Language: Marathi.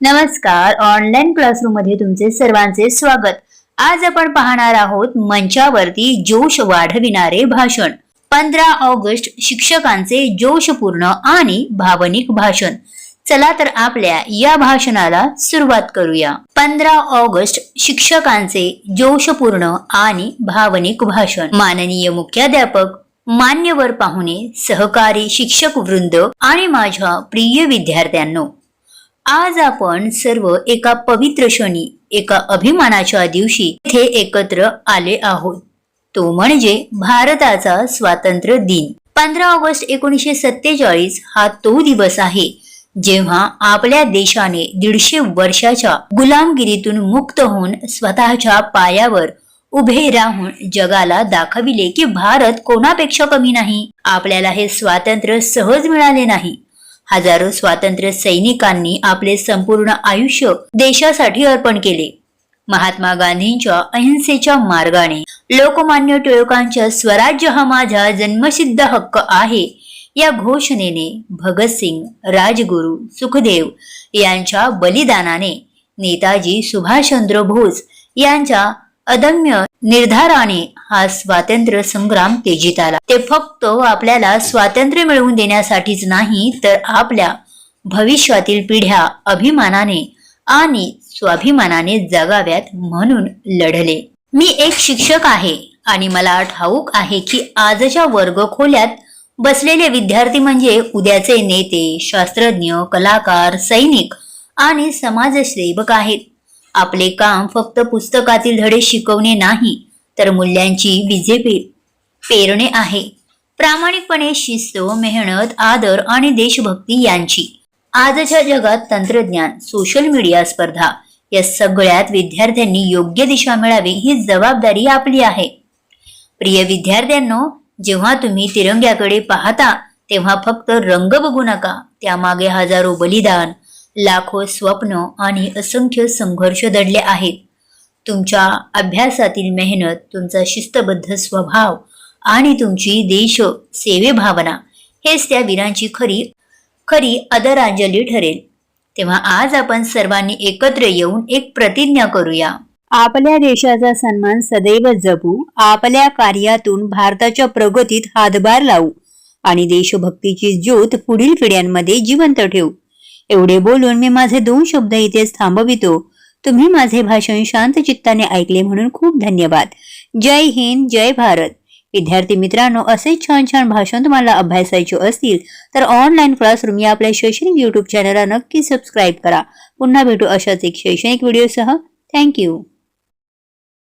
नमस्कार. ऑनलाईन क्लासरूममध्ये तुमचे सर्वांचे स्वागत. आज आपण पाहणार आहोत मंचावरती जोश वाढविणारे भाषण. पंधरा ऑगस्ट शिक्षकांचे जोशपूर्ण आणि भावनिक भाषण. चला तर आपल्या या भाषणाला सुरुवात करूया. पंधरा ऑगस्ट शिक्षकांचे जोशपूर्ण आणि भावनिक भाषण. माननीय मुख्याध्यापक मान्यवर पाहुणे सहकारी शिक्षक वृंद आणि माझ्या प्रिय विद्यार्थ्यांनो आज आपण सर्व एका पवित्र क्षणी एका अभिमानाच्या दिवशी इथे एकत्र आले आहोत. तो म्हणजे भारताचा स्वातंत्र्य दिन. पंधरा ऑगस्ट एकोणीसशे सत्तेचाळीस हा तो दिवस आहे जेव्हा आपल्या देशाने दीडशे वर्षाच्या गुलामगिरीतून मुक्त होऊन स्वतःच्या पायावर उभे राहून जगाला दाखविले की भारत कोणापेक्षा कमी नाही. आपल्याला हे स्वातंत्र्य सहज मिळाले नाही. हजारो स्वातंत्र्य सैनिकांनी आपले संपूर्ण आयुष्य देशासाठी अर्पण केले. महात्मा गांधींच्या अहिंसेच्या मार्गाने लोकमान्य टिळकांच्या स्वराज्य हा माझा जन्मसिद्ध हक्क आहे. या घोषणेने भगतसिंग राजगुरू सुखदेव यांच्या बलिदानाने नेताजी सुभाषचंद्र बोस यांच्या अदम्य निर्धाराने हा स्वातंत्र्य संग्राम तेजीत आला. ते फक्त आपल्याला स्वातंत्र्य मिळवून देण्यासाठीच नाही तर आपल्या भविष्यातील पिढ्या अभिमानाने आणि स्वाभिमानाने जगाव्यात म्हणून लढले. मी एक शिक्षक आहे आणि मला ठाऊक आहे की आजच्या वर्ग खोल्यात बसलेले विद्यार्थी म्हणजे उद्याचे नेते शास्त्रज्ञ कलाकार सैनिक आणि समाजसेवक आहेत. आपले काम फक्त पुस्तकातील धडे शिकवणे नाही तर मूल्यांची विजे पेरणे आहे. प्रामाणिकपणे शिस्त मेहनत आदर आणि देशभक्ती यांची. आजच्या जगात तंत्रज्ञान सोशल मीडिया स्पर्धा या सगळ्यात विद्यार्थ्यांनी योग्य दिशा मिळावी ही जबाबदारी आपली आहे. प्रिय विद्यार्थ्यांनो जेव्हा तुम्ही तिरंग्याकडे पाहता तेव्हा फक्त रंग बघू नका त्यामागे हजारो बलिदान लाखो स्वप्न आणि असंख्य संघर्ष दडले आहेत. तुमच्या अभ्यासातील मेहनत तुमचा शिस्तबद्ध स्वभाव आणि तुमची देश सेवे भावना हेच त्या वीरांची खरी खरी आदरांजली ठरेल. तेव्हा आज आपण सर्वांनी एकत्र येऊन एक प्रतिज्ञा करूया. आपल्या देशाचा सन्मान सदैव जपू आपल्या कार्यातून भारताच्या प्रगतीत हातभार लावू आणि देशभक्तीची ज्योत पुढील पिढ्यांमध्ये जिवंत ठेवू. एवढे बोलून मी माझे दोन शब्द इथेच थांबवितो. तुम्ही माझे भाषण शांत चित्ताने ऐकले म्हणून खूप धन्यवाद. जय हिंद जय भारत. विद्यार्थी मित्रांनो असे छान छान भाषण तुम्हाला अभ्यासायचे असतील तर ऑनलाईन क्लासरूम या आपल्या शैक्षणिक युट्यूब चॅनलला नक्की सबस्क्राईब करा. पुन्हा भेटू अशाच एक शैक्षणिक व्हिडिओसह थँक्यू